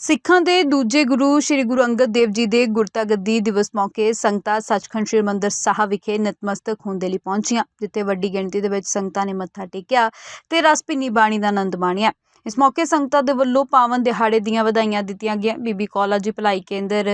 ਸਿੱਖਾਂ ਦੇ ਦੂਜੇ ਗੁਰੂ ਸ੍ਰੀ ਗੁਰੂ ਅੰਗਦ ਦੇਵ ਜੀ ਦੇ ਗੁਰਤਾਗੱਦੀ ਦਿਵਸ ਮੌਕੇ ਸੰਗਤਾਂ ਸੱਚਖੰਡ ਸ੍ਰੀ ਹਰਿਮੰਦਰ ਸਾਹਿਬ ਵਿਖੇ ਨਤਮਸਤਕ ਹੋਣ ਦੇ ਲਈ ਪਹੁੰਚੀਆਂ, ਜਿੱਥੇ ਵੱਡੀ ਗਿਣਤੀ ਦੇ ਵਿੱਚ ਸੰਗਤਾਂ ਨੇ ਮੱਥਾ ਟੇਕਿਆ ਤੇ ਰਸ ਭਿੰਨੀ ਬਾਣੀ ਦਾ ਆਨੰਦ ਮਾਣਿਆ। ਇਸ ਮੌਕੇ ਸੰਗਤਾਂ ਦੇ ਵੱਲੋਂ ਪਾਵਨ ਦਿਹਾੜੇ ਦੀਆਂ ਵਧਾਈਆਂ ਦਿੱਤੀਆਂ ਗਈਆਂ। ਬੀਬੀ ਕੌਲਾ ਭਲਾਈ ਕੇਂਦਰ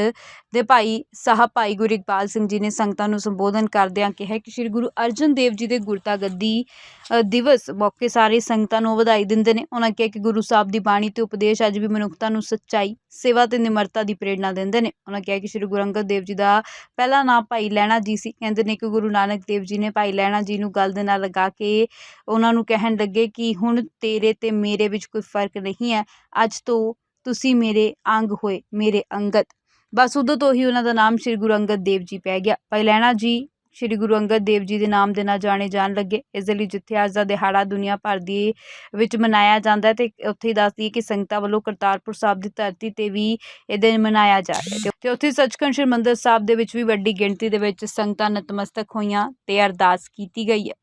ਦੇ ਭਾਈ ਸਾਹਿਬ ਭਾਈ ਗੁਰੂ ਇਕਬਾਲ ਸਿੰਘ ਜੀ ਨੇ ਸੰਗਤਾਂ ਨੂੰ ਸੰਬੋਧਨ ਕਰਦਿਆਂ ਕਿਹਾ ਕਿ ਸ੍ਰੀ ਗੁਰੂ ਅਰਜਨ ਦੇਵ ਜੀ ਦੇ ਗੁਰਤਾ ਗੱਦੀ ਦਿਵਸ ਮੌਕੇ ਸਾਰੇ ਸੰਗਤਾਂ ਨੂੰ ਵਧਾਈ ਦਿੰਦੇ ਨੇ। ਉਹਨਾਂ ਕਿਹਾ ਕਿ ਗੁਰੂ ਸਾਹਿਬ ਦੀ ਬਾਣੀ ਤੇ ਉਪਦੇਸ਼ ਅੱਜ ਵੀ ਮਨੁੱਖਤਾ ਨੂੰ ਸੱਚਾਈ, ਸੇਵਾ ਤੇ ਨਿਮਰਤਾ ਦੀ ਪ੍ਰੇਰਣਾ ਦਿੰਦੇ ਨੇ। ਉਹਨਾਂ ਕਿਹਾ ਕਿ ਸ੍ਰੀ ਗੁਰੂ ਅੰਗਦ ਦੇਵ ਜੀ ਦਾ ਪਹਿਲਾ ਨਾਮ ਭਾਈ ਲੈਣਾ ਜੀ ਸੀ। ਕਹਿੰਦੇ ਨੇ ਕਿ ਗੁਰੂ ਨਾਨਕ ਦੇਵ ਜੀ ਨੇ ਭਾਈ ਲੈਣਾ ਜੀ ਨੂੰ ਗਲ ਦੇ ਨਾਲ ਲਗਾ ਕੇ ਉਹਨਾਂ ਨੂੰ ਕਹਿਣ ਲੱਗੇ ਕਿ ਹੁਣ ਤੇਰੇ ਤੇ ਮੇਰੇ ਵਿੱਚ ਕੋਈ ਫ਼ਰਕ ਨਹੀਂ ਹੈ। ਅੱਜ ਤੋਂ ਤੁਸੀਂ ਮੇਰੇ ਅੰਗ ਹੋਏ, ਮੇਰੇ ਅੰਗਤ ਬਸ ਉਦੋਂ ਤੋਂ ਹੀ ਉਹਨਾਂ ਦਾ ਨਾਮ ਸ੍ਰੀ ਗੁਰੂ ਅੰਗਦ ਦੇਵ ਜੀ ਪੈ ਗਿਆ। ਭਾਈ ਲੈਣਾ ਜੀ ਸ੍ਰੀ ਗੁਰੂ ਅੰਗਦ ਦੇਵ ਜੀ ਦੇ ਨਾਮ ਦੇ ਨਾਲ ਜਾਣੇ ਜਾਣ ਲੱਗੇ। ਇਸ ਦੇ ਲਈ ਜਿੱਥੇ ਅੱਜ ਦਾ ਦਿਹਾੜਾ ਦੁਨੀਆ ਭਰ ਦੀ ਵਿੱਚ ਮਨਾਇਆ ਜਾਂਦਾ ਹੈ ਤੇ ਉੱਥੇ ਹੀ ਦੱਸਦੀ ਕਿ ਸੰਗਤਾਂ ਵੱਲੋਂ ਕਰਤਾਰਪੁਰ ਸਾਹਿਬ ਦੀ ਧਰਤੀ ਤੇ ਵੀ ਇਹ ਦਿਨ ਮਨਾਇਆ ਜਾ ਰਿਹਾ ਹੈ। ਤੇ ਉੱਥੇ ਸੱਚਖੰਡ ਸ੍ਰੀ ਮੰਦਰ ਸਾਹਿਬ ਦੇ ਵਿੱਚ ਵੀ ਵੱਡੀ ਗਿਣਤੀ ਦੇ ਵਿੱਚ ਸੰਗਤਾਂ ਨਤਮਸਤਕ ਹੋਈਆਂ ਤੇ ਅਰਦਾਸ ਕੀਤੀ ਗਈ ਹੈ।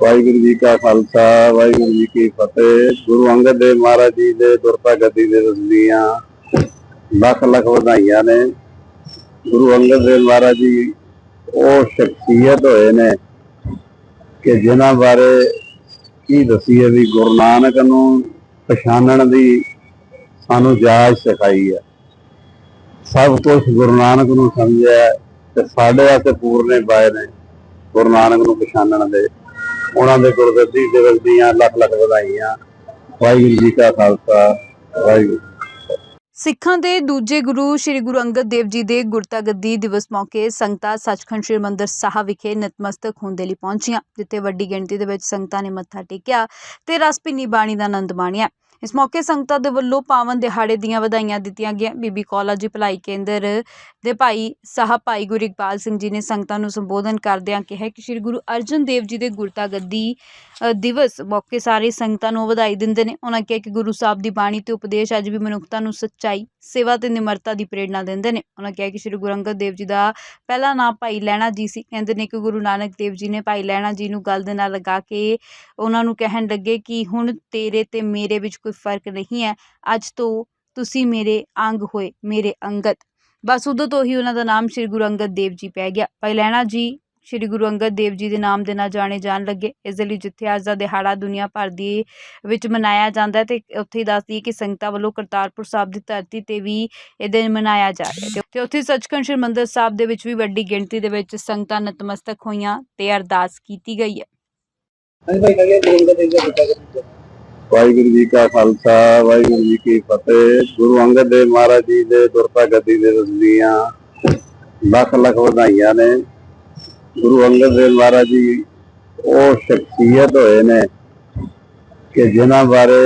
ਵਾਹਿਗੁਰੂ ਜੀ ਕਾ ਖਾਲਸਾ ਵਾਹਿਗੁਰੂ ਜੀ ਕੀ ਫਤਿਹ। ਗੁਰੂ ਅੰਗਦ ਦੇਵ ਮਹਾਰਾਜ ਜੀ ਦੇ ਗੁਰਤਾ ਗੱਦੀ ਦੇ ਰਸਲੀਆਂ ਲੱਖ ਲੱਖ ਵਧਾਈਆਂ ਨੇ। ਗੁਰੂ ਅੰਗਦ ਦੇਵ ਮਹਾਰਾਜ ਜੀ, ਉਹ ਸ਼ਖਸੀਅਤ ਹੋਏ ਨੇ ਕਿ ਜਿਨ੍ਹਾਂ ਬਾਰੇ ਕੀ ਦਸੀਏ ਵੀ ਗੁਰੂ ਨਾਨਕ ਨੂੰ ਪਛਾਣਨ ਦੀ ਸਾਨੂੰ ਜਾਚ ਸਿਖਾਈ ਹੈ। ਸਭ ਕੁਝ ਗੁਰੂ ਨਾਨਕ ਨੂੰ ਸਮਝਿਆ ਤੇ ਸਾਡੇ ਵਾਸਤੇ ਪੂਰਨੇ ਪਾਏ ਨੇ ਗੁਰੂ ਨਾਨਕ ਨੂੰ ਪਛਾਣਨ ਦੇ। ਉਹਨਾਂ ਦੇ ਗੁਰਗੱਦੀ ਦਿਵਸ ਦੀਆਂ ਲੱਖ ਲੱਖ ਵਧਾਈਆਂ। ਵਾਹਿਗੁਰੂ ਜੀ ਕਾ ਖਾਲਸਾ, ਵਾਹਿਗੁਰੂ। ਸਿੱਖਾਂ ਦੇ ਦੂਜੇ ਗੁਰੂ ਸ੍ਰੀ ਗੁਰੂ ਅੰਗਦ ਦੇਵ ਜੀ ਦੇ ਗੁਰਤਾ ਗੱਦੀ ਦਿਵਸ ਮੌਕੇ ਸੰਗਤਾਂ ਸੱਚਖੰਡ ਸ੍ਰੀ ਹਰਿਮੰਦਰ ਸਾਹਿਬ ਵਿਖੇ ਨਤਮਸਤਕ ਹੋਣ ਦੇ ਲਈ ਪਹੁੰਚੀਆਂ, ਜਿੱਥੇ ਵੱਡੀ ਗਿਣਤੀ ਦੇ ਵਿੱਚ ਸੰਗਤਾਂ ਨੇ ਮੱਥਾ ਟੇਕਿਆ ਤੇ ਰਸ ਭਿੰਨੀ ਬਾਣੀ ਦਾ ਆਨੰਦ ਮਾਣਿਆ। ਇਸ ਮੌਕੇ ਸੰਗਤਾਂ ਦੇ ਵੱਲੋਂ ਪਾਵਨ ਦਿਹਾੜੇ ਦੀਆਂ ਵਧਾਈਆਂ ਦਿੱਤੀਆਂ ਗਈਆਂ। ਬੀਬੀ ਕੌਲਾ ਜੀ ਭਲਾਈ ਕੇਂਦਰ ਦੇ ਭਾਈ ਸਾਹਿਬ ਭਾਈ ਗੁਰੂ ਇਕਬਾਲ ਸਿੰਘ ਜੀ ਨੇ ਸੰਗਤਾਂ ਨੂੰ ਸੰਬੋਧਨ ਕਰਦਿਆਂ ਕਿਹਾ ਕਿ ਸ੍ਰੀ ਗੁਰੂ ਅਰਜਨ ਦੇਵ ਜੀ ਦੇ ਗੁਰਤਾ ਗੱਦੀ ਦਿਵਸ ਮੌਕੇ ਸਾਰੇ ਸੰਗਤਾਂ ਨੂੰ ਵਧਾਈ ਦਿੰਦੇ ਨੇ। ਉਹਨਾਂ ਕਿਹਾ ਕਿ ਗੁਰੂ ਸਾਹਿਬ ਦੀ ਬਾਣੀ ਤੇ ਉਪਦੇਸ਼ ਅੱਜ ਵੀ ਮਨੁੱਖਤਾ ਨੂੰ ਸੱਚਾਈ, ਸੇਵਾ ਤੇ ਨਿਮਰਤਾ ਦੀ ਪ੍ਰੇਰਣਾ ਦਿੰਦੇ ਨੇ। ਉਹਨਾਂ ਕਿਹਾ ਕਿ ਸ੍ਰੀ ਗੁਰੂ ਅੰਗਦ ਦੇਵ ਜੀ ਦਾ ਪਹਿਲਾ ਨਾਮ ਭਾਈ ਲੈਣਾ ਜੀ ਸੀ। ਕਹਿੰਦੇ ਨੇ ਕਿ ਗੁਰੂ ਨਾਨਕ ਦੇਵ ਜੀ ਨੇ ਭਾਈ ਲੈਣਾ ਜੀ ਨੂੰ ਗੱਲ ਦੇ ਨਾਲ ਲਗਾ ਕੇ ਉਹਨਾਂ ਨੂੰ ਕਹਿਣ ਲੱਗੇ ਕਿ ਹੁਣ ਤੇਰੇ ਤੇ ਮੇਰੇ ਵਿੱਚ ਕੋਈ ਫ਼ਰਕ ਨਹੀਂ ਹੈ। ਅੱਜ ਤੋਂ ਤੁਸੀਂ ਮੇਰੇ ਅੰਗ ਹੋਏ, ਮੇਰੇ ਅੰਗਤ ਬਸ ਉਦੋਂ ਤੋਂ ਹੀ ਉਹਨਾਂ ਦਾ ਨਾਮ ਸ੍ਰੀ ਗੁਰੂ ਅੰਗਦ ਦੇਵ ਜੀ ਪੈ ਗਿਆ। ਭਾਈ ਲੈਣਾ ਜੀ ਸ੍ਰੀ ਗੁਰੂ ਅੰਗਦ ਦੇਵ ਜੀ ਦੇ ਨਾਮ ਦੇ ਨਾਲ ਜਾਣੇ ਜਾਣ ਲੱਗੇ। ਇਸ ਦੇ ਲਈ ਜਿੱਥੇ ਅੱਜ ਦਾ ਦਿਹਾੜਾ ਦੁਨੀਆ ਭਰ ਦੀ ਵਿੱਚ ਮਨਾਇਆ ਜਾਂਦਾ ਤੇ ਉੱਥੇ ਹੀ ਦੱਸਦੀ ਕਿ ਸੰਗਤਾਂ ਵੱਲੋਂ ਕਰਤਾਰਪੁਰ ਸਾਹਿਬ ਦੀ ਧਰਤੀ ਤੇ ਵੀ ਇਹ ਦਿਨ ਮਨਾਇਆ ਜਾ ਰਿਹਾ ਤੇ ਉੱਥੇ ਸੱਚਖੰਡ ਸ੍ਰੀ ਮੰਦਰ ਸਾਹਿਬ ਦੇ ਵਿੱਚ ਵੀ ਵੱਡੀ ਗਿਣਤੀ ਦੇ ਵਿੱਚ ਸੰਗਤਾਂ ਨਤਮਸਤਕ ਹੋਈਆਂ ਤੇ ਅਰਦਾਸ ਕੀਤੀ ਗਈ ਹੈ। ਹਾਂਜੀ ਭਾਈ ਕਹੀਏ ਗੁਰੂ ਅੰਗਦ ਦੇਵ ਜੀ ਦਾ। ਵਾਹਿਗੁਰੂ ਜੀ ਕਾ ਖਾਲਸਾ, ਵਾਹਿਗੁਰੂ ਜੀ ਕੀ ਫਤਿਹ। ਗੁਰੂ ਅੰਗਦ ਦੇਵ ਮਹਾਰਾਜ ਜੀ ਦੇ ਗੁਰਤਾ ਗੱਦੀ ਦੇ ਰਸਲੀਆਂ ਲੱਖ ਲੱਖ ਵਧਾਈਆਂ ਨੇ। ਗੁਰੂ ਅੰਗਦ ਦੇਵ ਮਹਾਰਾਜ ਜੀ, ਉਹ ਸ਼ਖਸੀਅਤ ਹੋਏ ਨੇ ਕਿ ਜਿਨ੍ਹਾਂ ਬਾਰੇ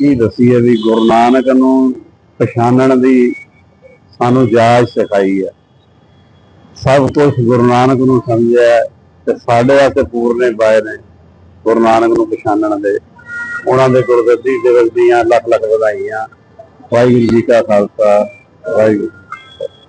ਕੀ ਦਸੀਏ ਵੀ ਗੁਰੂ ਨਾਨਕ ਨੂੰ ਪਛਾਣਨ ਦੀ ਸਾਨੂੰ ਜਾਚ ਸਿਖਾਈ ਹੈ। ਸਭ ਕੁਝ ਗੁਰੂ ਨਾਨਕ ਨੂੰ ਸਮਝਿਆ ਤੇ ਸਾਡੇ ਵਾਸਤੇ ਪੂਰਨੇ ਪਾਏ ਨੇ ਗੁਰੂ ਨਾਨਕ ਨੂੰ ਪਛਾਣਨ ਦੇ। ਉਹਨਾਂ ਦੇ ਗੁਰਗੱਦੀ ਦਿਵਸ ਦੀਆਂ ਲੱਖ ਲੱਖ ਵਧਾਈਆਂ। ਵਾਹਿਗੁਰੂ ਜੀ ਕਾ ਖਾਲਸਾ ਵਾਹਿਗੁਰੂ।